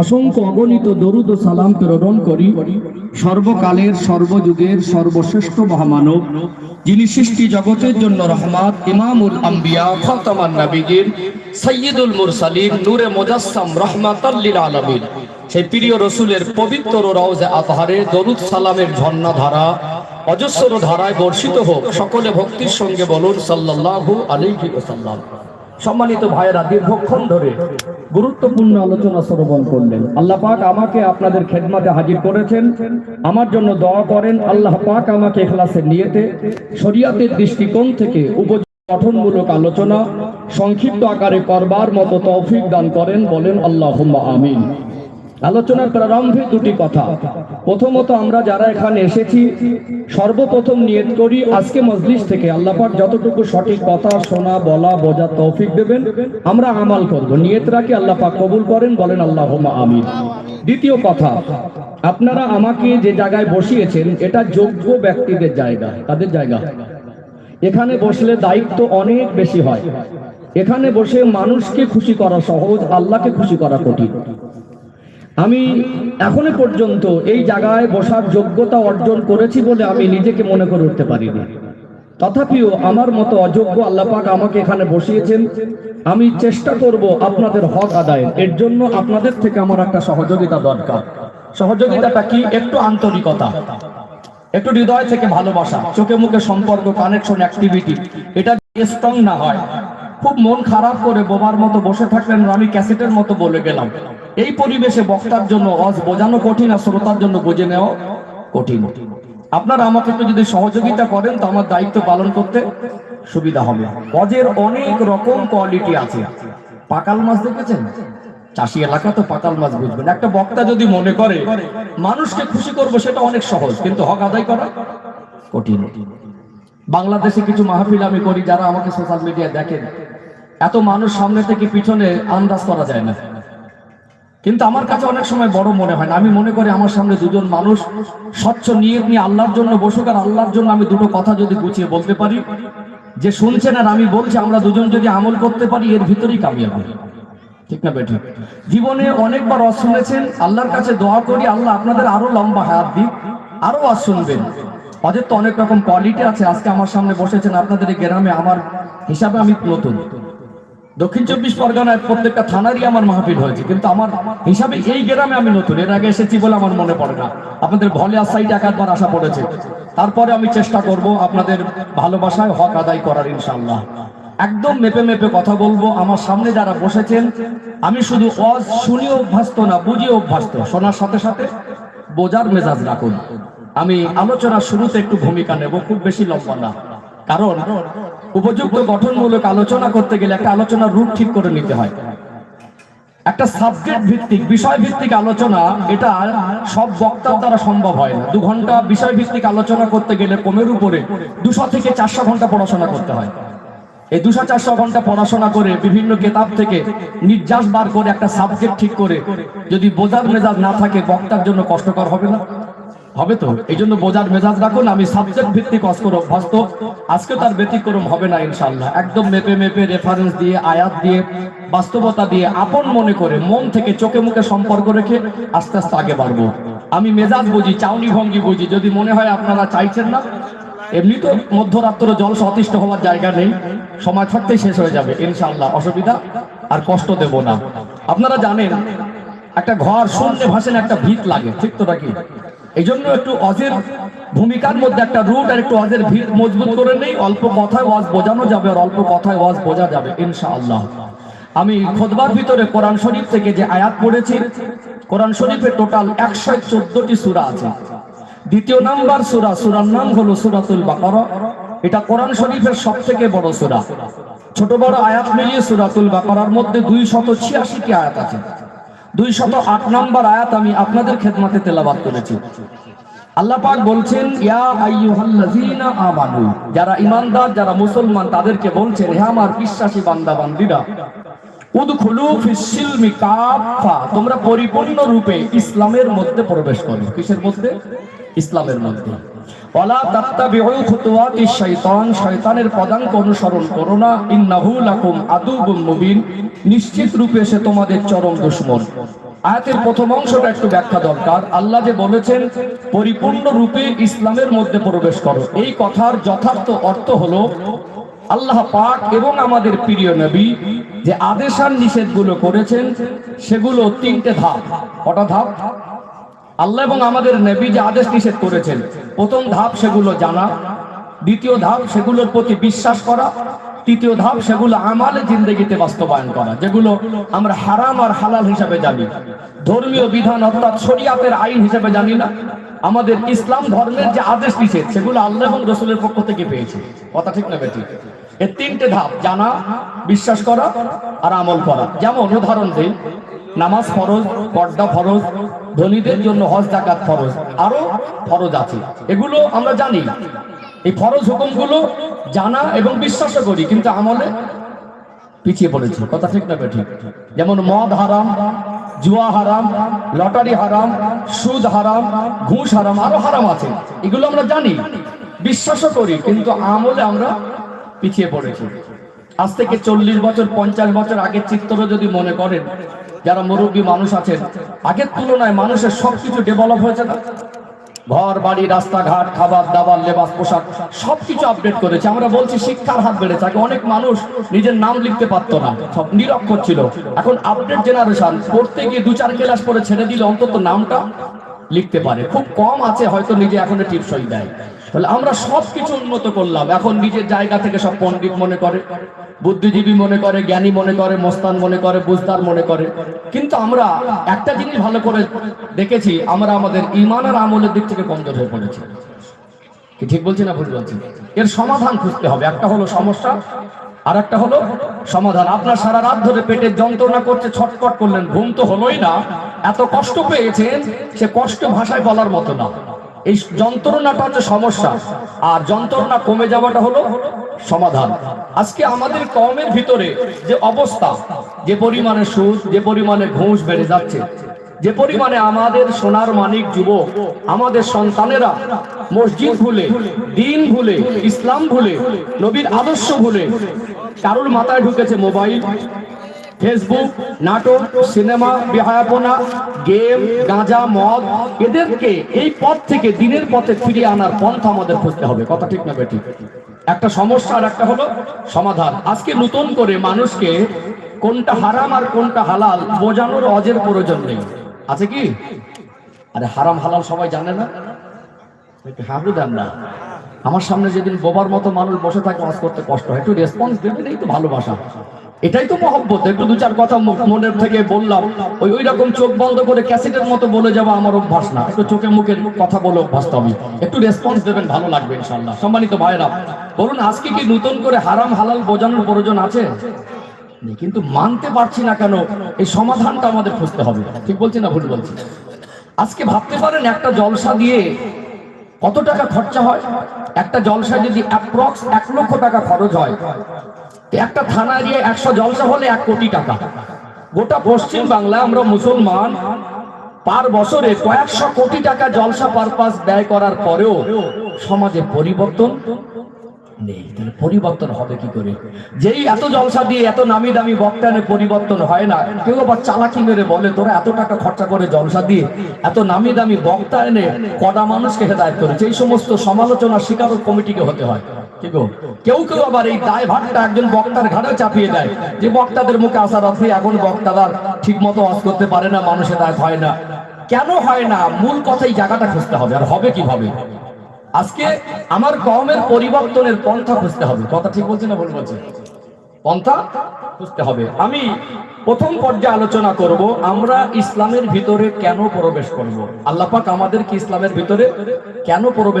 অসংখ্য অগণিত দরুদ ও সালাম প্রেরণ করি। সর্বকালের, সর্বযুগের, সর্বশ্রেষ্ঠ মহামানব, যিনি সৃষ্টি জগতের জন্য রহমাত, ইমামুল আম্বিয়া, খতামান নবীগির সৈয়দুল মুরসালিন, নূরে মুজাসসাম রহমাতাল্লিল আলামিন। সেই প্রিয় রসুলের পবিত্র রওজে আতহারে দরুদ সালামের ঝর্ণা ধারা অজস্র ধারায় বর্ষিত হোক, সকলে ভক্তির সঙ্গে বলুন সাল্লাল্লাহু আলাইহি ওয়াসাল্লাম। সম্মানিত ভাইয়েরা, দীর্ঘক্ষণ ধরে গুরুত্বপূর্ণ আলোচনা শ্রবণ করলেন। আল্লাহ পাক আমাকে আপনাদের খেদমাতে হাজির করেছেন। আমার জন্য দোয়া করেন। আল্লাহ পাক আমাকে এখলাসের নিয়েতে, শরিয়াতের দৃষ্টিকোণ থেকে উপ গঠনমূলক আলোচনা, সংক্ষিপ্ত আকারে করবার মতো তৌফিক দান করেন বলেন আল্লাহ আমিন। আলোচনার প্রারম্ভে দুটি কথা। প্রথমত, আমরা যারা এখানে এসেছি, সর্বপ্রথম নিয়ত করি আজকে মজলিস থেকে। আল্লাহ পাক যতটুকু সঠিক কথা শোনা, বলা বোঝা তৌফিক দেবেন, আমরা আমাল করব। নিয়ত রাখি আল্লাহ পাক কবুল করেন, বলেন আল্লাহ আমিন। দ্বিতীয় কথা, আপনারা আমাকে যে জায়গায় বসিয়েছেন, এটা যোগ্য ব্যক্তিদের জায়গা। তাদের জায়গা? এখানে বসলে দায়িত্ব অনেক বেশি হয়। এখানে বসে মানুষকে খুশি করা সহজ, আল্লাহকে খুশি করা কঠিন। আমি এখনও পর্যন্ত এই জায়গায় বসার যোগ্যতা অর্জন করেছি বলে আমি নিজেকে মনে করে উঠতে পারিনি। তথাপিও আমার মতো অযোগ্য আল্লাপাক আমাকে এখানে বসিয়েছেন। আমি চেষ্টা করব আপনাদের হক আদায়ের এর জন্য আপনাদের থেকে আমার একটা সহযোগিতা দরকার। সহযোগিতাটা কি? একটু আন্তরিকতা। একটু হৃদয় থেকে ভালোবাসা। চোখে মুখে সম্পর্ক কানেকশন অ্যাক্টিভিটি এটা স্ট্রং না হয় খুব মন খারাপ করে বোবার মতো বসে থাকলেন আমি ক্যাসেটের মতো বলে গেলাম। এই পরিবেশে বক্তার জন্য অজ বোঝানো কঠিন আর শ্রোতার জন্য বুঝে নেওয়া কঠিন। আপনারা আমাকে একটু যদি সহযোগিতা করেন, তো আমার দায়িত্ব পালন করতে সুবিধা হবে। অজের অনেক রকম কোয়ালিটি আছে। পাকাল মাছ দেখেছেন? চাষি এলাকা তো পাতাল মাছ বুঝবেন। একটা বক্তা যদি মনে করে, মানুষকে খুশি করব সেটা অনেক সহজ, কিন্তু হক আদায় করা কঠিন। বাংলাদেশে কিছু মাহফিল আমি করি যারা আমাকে সোশ্যাল মিডিয়ায় দেখেন। এত মানুষ সামনে থেকে পিছনে আন্দাজ করা যায় না। কিন্তু আমার কাছে অনেক সময় বড় মনে হয় না। আমি মনে করি আমার সামনে দুজন মানুষ স্বচ্ছ নিয়ে নিয়ে আল্লাহর জন্য বসুক আর আল্লাহর জন্য আমি দুটো কথা যদি গুছিয়ে বলতে পারি, যে শুনছেন আর আমি বলছি, আমরা দুজন যদি আমল করতে পারি, এর ভিতরেই কামিয়াবি। ঠিক না বেঠিক জীবনে অনেকবার অজ শুনেছেন, আল্লাহর কাছে দোয়া করি, আল্লাহ আপনাদের আরও লম্বা হায়াত দিক, আরও অজ শুনবেন। অজের তো অনেক রকম কোয়ালিটি আছে, আজকে আমার সামনে বসেছেন, আপনাদের গ্রামে আমার হিসাবে আমি নতুন। দক্ষিণ চব্বিশ পরগনায় প্রত্যেকটা থানারই আমার মাহফিল হয়েছে, কিন্তু আমার হিসাবে এই গ্রামে আমি নতুন, এর আগে এসেছি বলে আমার মনে পড়ে না। আপনাদের ভলিয়া সাইড এক একবার আসা পড়েছে। তারপরে আমি চেষ্টা করব আপনাদের ভালোবাসায় হক আদায় করার ইনশাল্লাহ একদম মেপে মেপে কথা বলব, আমার সামনে যারা বসেছেন, আমি শুধু অজ শুনিয়ে অভ্যস্ত না বুঝিয়ে অভ্যস্ত। শোনার সাথে সাথে বোঝার মেজাজ রাখুন। আমি আলোচনার শুরুতে একটু ভূমিকা নেব, খুব বেশি লম্বা না। কারণ উপযুক্ত গঠনমূলক আলোচনা করতে গেলে একটা আলোচনার রূপ ঠিক করে নিতে হয়। একটা সাবজেক্ট ভিত্তিক বিষয় ভিত্তিক আলোচনা, এটা সব বক্তার দ্বারা সম্ভব হয় না। দু ঘণ্টা বিষয় ভিত্তিক আলোচনা করতে গেলে কমের উপরে দুশো থেকে চারশো ঘণ্টা পড়াশোনা করতে হয়। এই দুশো চারশো ঘণ্টা পড়াশোনা করে বিভিন্ন কেতাব থেকে নির্যাস বার করে একটা সাবজেক্ট ঠিক করে যদি বোঝার মেজাজ না থাকে, বক্তার জন্য কষ্টকর হবে না। হবে তো? এই জন্য বোঝার মেজাজ রাখুন, আমি সাবজেক্ট ভিত্তিক অস্কর অভ্যস্ত। আজকে তার ব্যতিক্রম হবে না ইনশাল্লাহ একদম মেপে মেপে রেফারেন্স দিয়ে, আয়াত দিয়ে, বাস্তবতা দিয়ে, আপন মনে করে, মন থেকে চোখে মুখে সম্পর্ক রেখে আস্তে আস্তে আগে বাড়বো। আমি মেজাজ বুঝি, চাউনি ভঙ্গি বুঝি। যদি মনে হয় আপনারা চাইছেন না, এমনি তো মধ্যরাত্র জলসা অতিষ্ঠ হওয়ার জায়গা নেই। সময় থাকতেই শেষ হয়ে যাবে ইনশাল্লাহ অসুবিধা আর কষ্ট দেব না। আপনারা জানেন, একটা ঘর শূন্য ভাসেন একটা ভিত লাগে, ঠিক তো নাকি? এই জন্য একটু অজের ভূমিকার মধ্যে একটা রুট আর একটু অজের মজবুত করে নেই। অল্প কথায় ওয়াজ বোঝানো যাবে আর অল্প কথায় ওয়াজ বোঝা যাবে আমি খোদবার ভিতরে কোরআন শরীফ থেকে যে আয়াত পড়েছি, কোরআন শরীফে টোটাল একশো চোদ্দটি সুরা আছে। দ্বিতীয় নাম্বার সুরা, সুরার নাম হলো সুরাতুল বাকারা। এটা কোরআন শরীফের সব থেকে বড় সুরা। ছোট বড় আয়াত মিলিয়ে সুরাতুল বাকারার মধ্যে দুই শত ছিয়াশিটি আয়াত আছে। দুই শত আট নম্বর আয়াত আমি আপনাদের খেদমাতে তেলাবাদ করেছি। আল্লাহ পাক বলছেন, ইয়া আইয়ুহাল্লাযীনা আমানু যারা ঈমানদার, যারা মুসলমান, তাদেরকে বলছেন, হে আমার বিশ্বাসী বান্দা বান্দীরা উদখুলু ফিস সিলমি কাফা তোমরা পরিপূর্ণ রূপে ইসলামের মধ্যে প্রবেশ করো। কিসের মধ্যে? ইসলামের মধ্যে। ওয়ালা তাত্তাবিউ খুতুওয়াতি শাইতান শয়তানের পদাঙ্ক অনুসরণ করো না। ইন্নাহু লাকুম আদুবুম মুবিন। নিশ্চিত রূপে সে তোমাদের চরম দুশমন। আয়াতের প্রথম অংশটা একটু ব্যাখ্যা দরকার। আল্লাহ যে বলেছেন, পরিপূর্ণ রূপে ইসলামের মধ্যে প্রবেশ করো। এই কথার যথার্থ অর্থ হলো, আল্লাহ পাক এবং আমাদের প্রিয় নবী যে আদেশান নিষেধগুলো করেছেন, সেগুলো তিনটে ধাপ। কটা ধাপ? আল্লাহ এবং আমাদের নবী যে আদেশ নিষেধ করেছেন প্রথম ধাপ সেগুলো জানা, দ্বিতীয় ধাপ সেগুলোর প্রতি বিশ্বাস করা, তৃতীয় ধাপ সেগুলো আমালে জিন্দগিতে বাস্তবায়ন করা, যেগুলো আমরা হারাম আর হালাল হিসাবে জানি। ধর্মীয় বিধান অর্থাৎ শরিয়াতের আইন হিসেবে জানি না। আমাদের ইসলাম ধর্মের যে আদেশ নিষেধ, সেগুলো আল্লাহ এবং রসুলের পক্ষ থেকে পেয়েছি। কথা ঠিক না বেঠিক এর তিনটে ধাপ, জানা, বিশ্বাস করা আর আমল করা। যেমন, উদাহরণ দিই নামাজ ফরজ, পর্দা ফরজ, ধনীদের জন্য হজ জাকাত ফরজ, আরও ফরজ আছে। এগুলো আমরা জানি। এই ফরজ হুকুমগুলো জানা এবং বিশ্বাস করি, কিন্তু আমলে পিছিয়ে পড়েছি কথা ঠিক না ঠিক যেমন মদ হারাম, জুয়া হারাম, লটারি হারাম, সুদ হারাম, ঘুষ হারাম, আরও হারাম আছে। এগুলো আমরা জানি, বিশ্বাসও করি, কিন্তু আমলে আমরা পিছিয়ে পড়েছি। আজ থেকে চল্লিশ বছর, পঞ্চাশ বছর আগের চিত্র যদি মনে করেন যারা মুরব্বী মানুষ আছেন আগের তুলনায় মানুষের সবকিছু ডেভেলপ হয়েছে না। ঘর, বাড়ি, রাস্তাঘাট, খাবার, দাবার, লেবাস, পোশাক, সবকিছু আপডেট করেছে। আমরা বলছি শিক্ষার হাত বেড়েছে। আগে অনেক মানুষ নিজের নাম লিখতে পারতো না, সব নিরক্ষর ছিল। এখন আপডেট জেনারেশন পড়তে গিয়ে দু চার ক্লাস পরে ছেড়ে দিলে অন্তত নামটা লিখতে পারে। খুব কম আছে, হয়তো নিজে এখন টিপসই দেয়। তাহলে আমরা সব কিছু উন্নত করলাম। এখন নিজের জায়গা থেকে সব পণ্ডিত মনে করে, বুদ্ধিজীবী মনে করে, জ্ঞানী মনে করে, মস্তান মনে করে, বুঝদার মনে করে। কিন্তু আমরা একটা জিনিস ভালো করে দেখেছি, আমরা আমাদের ইমান আর আমলের দিক থেকে কমজোর হয়ে পড়েছি। কি ঠিক বলছি না ভুল বলছি? এর সমাধান খুঁজতে হবে। একটা হলো সমস্যা আর একটা হলো সমাধান। আপনার সারা রাত ধরে পেটের যন্ত্রণা করছে, ছটফট করলেন, ঘুম তো হলোই না। এত কষ্ট পেয়েছেন, সে কষ্ট ভাষায় বলার মতো না। এই যন্ত্রণাটা হচ্ছে সমস্যা। আর যন্ত্রণা কমে যাওয়াটা হলো সমাধান। আজকে আমাদের কমের ভিতরে যে অবস্থা, যে পরিমাণে সুদ, যে পরিমাণে ঘুষ বেড়ে যাচ্ছে, যে পরিমাণে আমাদের সোনার মানিক যুবক, আমাদের সন্তানেরা মসজিদ ভুলে, দিন ভুলে, ইসলাম ভুলে, নবীর আদর্শ ভুলে, কারোর মাথায় ঢুকেছে মোবাইল ফেসবুক নাটক সিনেমা বিহায়াপনা গেম গাঁজা, মদ, এদেরকে এই পথ থেকে দিনের পথে ফিরিয়ে আনার পন্থা আমাদের খুঁজতে হবে। কথা ঠিক না বেঠিক? একটা সমস্যা আর একটা হলো সমাধান। আজকে নতুন করে মানুষকে কোনটা হারাম আর কোনটা হালাল বোঝানোর অজের প্রয়োজন নেই। আছে কি? আরে হারাম হালাল সবাই জানে না? হাবড়ু দেন না। আমার সামনে যেদিন বোবার মতো মানুষ বসে থাকে ওয়াজ করতে কষ্ট হয়। একটু রেসপন্স দেবেন, এই তো ভালোবাসা। এটাই তো মহব্বত। একটু দু চার কথা মনের থেকে বললাম। ওই ওই রকম চোখ বন্ধ করে ক্যাসেটের মতো বলে যাওয়া আমার অভ্যাস না। একটু চোখে মুখে কথা বলে অভ্যাস হবে একটু রেসপন্স দেবেন, ভালো লাগবে ইনশাল্লাহ সম্মানিত ভাইরা বলুন, আজকে কি নতুন করে হারাম হালাল বোঝানোর প্রয়োজন আছে? কিন্তু মানতে পারছি না কেন এই সমাধানটা আমাদের খুঁজতে হবে। ঠিক বলছি না ভুল বলছি? আজকে ভাবতে পারেন, একটা জলসা দিয়ে কত টাকা খরচা হয়? একটা জলসা যদি অ্যাপ্রক্স এক লক্ষ টাকা খরচ হয় একটা থানা দিয়ে একশো জলসা হলে এক কোটি টাকা। গোটা পশ্চিম বাংলা আমরা মুসলমান, পার বছরে কয়েকশো কোটি টাকা জলসা পারপাস ব্যয় করার পরেও সমাজে পরিবর্তন নেই। তাহলে পরিবর্তন হবে কি করে? যেই এত জলসা দিয়ে এত নামি দামি বক্তানে পরিবর্তন হয় না, কেউ আবার চালাকি মেরে বলে, তোরা এত টাকা খরচা করে জলসা দিয়ে এত নামি দামি বক্তা এনে কটা মানুষকে হেদায়ত করেছে? এই সমস্ত সমালোচনা স্বীকারক কমিটিকে হতে হয়? কেউ কেউ আবার এই একজন বক্তার চাপিয়ে দেয় যে বক্তাদের মুখে এখন বক্তারা ঠিক মতো করতে পারে না, মানুষের হয় না। কেন হয় না? মূল জায়গাটা খুঁজতে হবে। আর হবে কীভাবে? আজকে আমার কমের পরিবর্তনের পন্থা খুঁজতে হবে। কথা ঠিক বলছে না ভুল বলছি? পন্থা খুঁজতে হবে। আমি প্রথম পর্যায়ে আলোচনা করব, আমরা ইসলামের ভিতরে কেন প্রবেশ করব? আল্লাহ পাক আমাদের কি ইসলামের ভিতরে কেন প্রবেশ